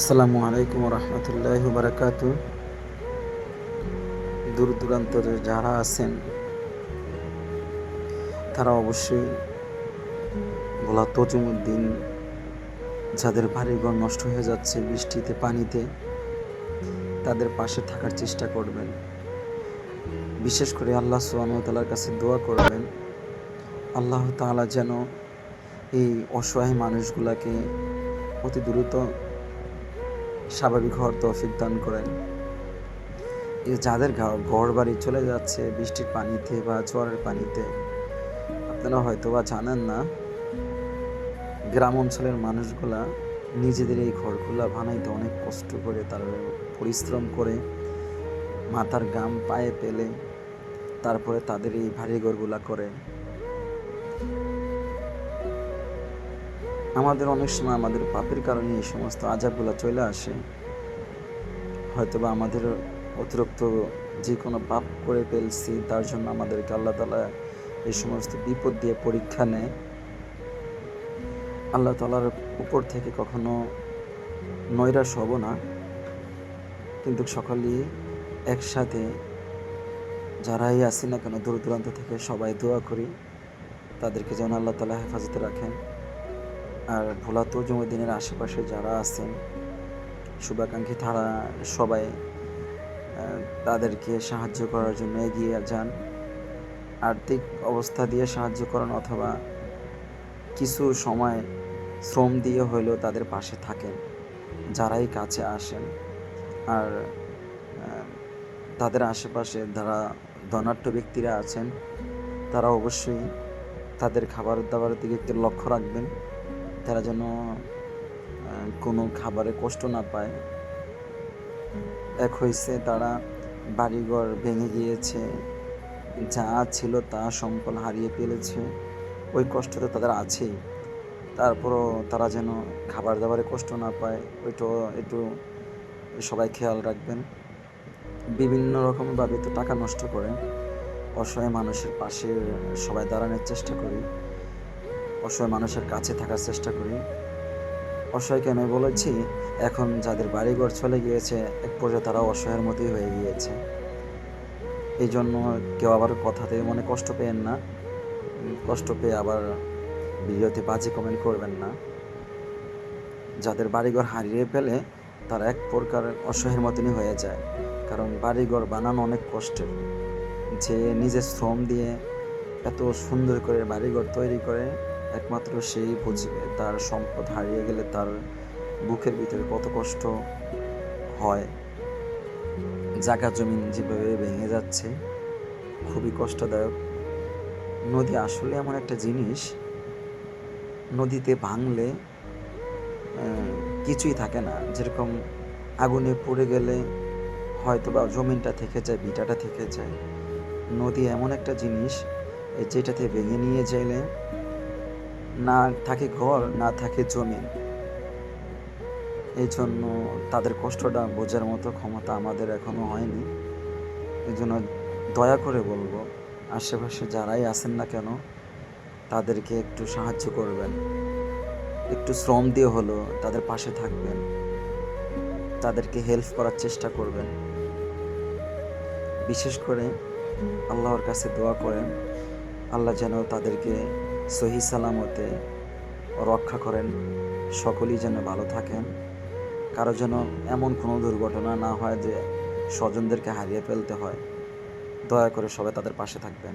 আসসালামু আলাইকুম রহমতুল্লাহ বারাকাতু দূর দূরান্তরে যারা আছেন, তারা অবশ্যই বলা তজুমুদ্দিন, যাদের বাড়িঘর নষ্ট হয়ে যাচ্ছে বৃষ্টিতে, পানিতে, তাদের পাশে থাকার চেষ্টা করবেন। বিশেষ করে আল্লাহ সুবাহতালার কাছে দোয়া করবেন, আল্লাহ তাআলা যেন এই অসহায় মানুষগুলাকে অতি দ্রুত স্বাভাবিক হওয়ার তৌফিক দান করেন। যাদের ঘর বাড়ি চলে যাচ্ছে বৃষ্টির পানিতে বা জোয়ারের পানিতে, আপনারা হয়তো বা জানেন না, গ্রাম অঞ্চলের মানুষগুলা নিজেদের এই ঘরগুলা বানাইতে অনেক কষ্ট করে তার পরিশ্রম করে, মাথার গাম পায়ে পেলে তারপরে তাদের এই ভারী ঘরগুলা করে। আমাদের অনেক সময় আমাদের পাপের কারণে এই সমস্ত আজাবগুলো চলে আসে। হয়তোবা আমাদের অতিরিক্ত যে কোনো পাপ করে ফেলছি, তার জন্য আমাদেরকে আল্লাহ তালা এই সমস্ত বিপদ দিয়ে পরীক্ষা নেয়। আল্লাহ তালার উপর থেকে কখনো নৈরাশ হব না। কিন্তু সকলেই একসাথে যারাই আছি না কেন দূর দূরান্ত থেকে সবাই দোয়া করি। তাদেরকে যেন আল্লাহ তালা হেফাজতে রাখেন। আর ভোলা তজুমুদ্দিনের আশেপাশে যারা আছেন, শুভাকাঙ্ক্ষী, তারা সবাই তাদেরকে সাহায্য করার জন্য এগিয়ে যান। আর্থিক অবস্থা দিয়ে সাহায্য করেন অথবা কিছু সময় শ্রম দিয়ে হলেও তাদের পাশে থাকেন, যারাই কাছে আসেন। আর তাদের আশেপাশে যারা ধনাঢ্য ব্যক্তিরা আছেন, তারা অবশ্যই তাদের খাবার দাবারের দিকে একটু লক্ষ্য রাখবেন। তারা যেন কোনো খাবারে কষ্ট না পায়। এক হয়েছে তারা বাড়িঘর ভেঙে গিয়েছে যা ছিল তা সম্পদ হারিয়ে ফেলেছে, ওই কষ্ট তো তাদের আছেই। তারপরও তারা যেন খাবার দাবারে কষ্ট না পায় ওইটাও একটু সবাই খেয়াল রাখবেন। বিভিন্ন রকমভাবে তো টাকা নষ্ট করে অসহায় মানুষের পাশে সবাই দাঁড়ানোর চেষ্টা করি। অসহায় মানুষের কাছে থাকার চেষ্টা করি। অসহায় কেন বলেছি, এখন যাদের বাড়িঘর চলে গিয়েছে, এক পর্যায়ে তারা অসহায়ের মতোই হয়ে গিয়েছে। এই জন্য কেউ আবার কথাতে মনে কষ্ট পেয়েন না। কষ্ট পেয়ে আবার ভিডিওতে বাজে কমেন্ট করবেন না। যাদের বাড়িঘর হারিয়ে ফেলে, তারা এক প্রকার অসহায়ের মতনই হয়ে যায়। কারণ বাড়িঘর বানানো অনেক কষ্টের। যে নিজের শ্রম দিয়ে এত সুন্দর করে বাড়িঘর তৈরি করে একমাত্র সেই বুঝবে তার সম্পদ হারিয়ে গেলে তার বুকের ভিতরে কত কষ্ট হয়। জায়গা জমিন যেভাবে ভেঙে যাচ্ছে, খুবই কষ্টদায়ক। নদী আসলে এমন একটা জিনিস, নদীতে ভাঙলে কিছুই থাকে না। যেরকম আগুনে পড়ে গেলে হয়তো বা জমিনটা থেকে যায়, ভিটাটা থেকে যায়। নদী এমন একটা জিনিস যেটাতে ভেঙে নিয়ে যাইলে না থাকে ঘর, না থাকে জমি। এই জন্য তাদের কষ্টটা বোঝার মতো ক্ষমতা আমাদের এখনও হয়নি। এই জন্য দয়া করে বলব, আশেপাশে যারাই আছেন না কেন, তাদেরকে একটু সাহায্য করবেন। একটু শ্রম দিয়ে হলো তাদের পাশে থাকবেন। তাদেরকে হেল্প করার চেষ্টা করবেন। বিশেষ করে আল্লাহর কাছে দোয়া করেন, আল্লাহ যেন তাদেরকে সহি সালামতে রক্ষা করেন। সকলেই যেন ভালো থাকেন। কারও যেন এমন কোনো দুর্ঘটনা না হয় যে স্বজনদেরকে হারিয়ে ফেলতে হয়। দয়া করে সবাই তাদের পাশে থাকবেন।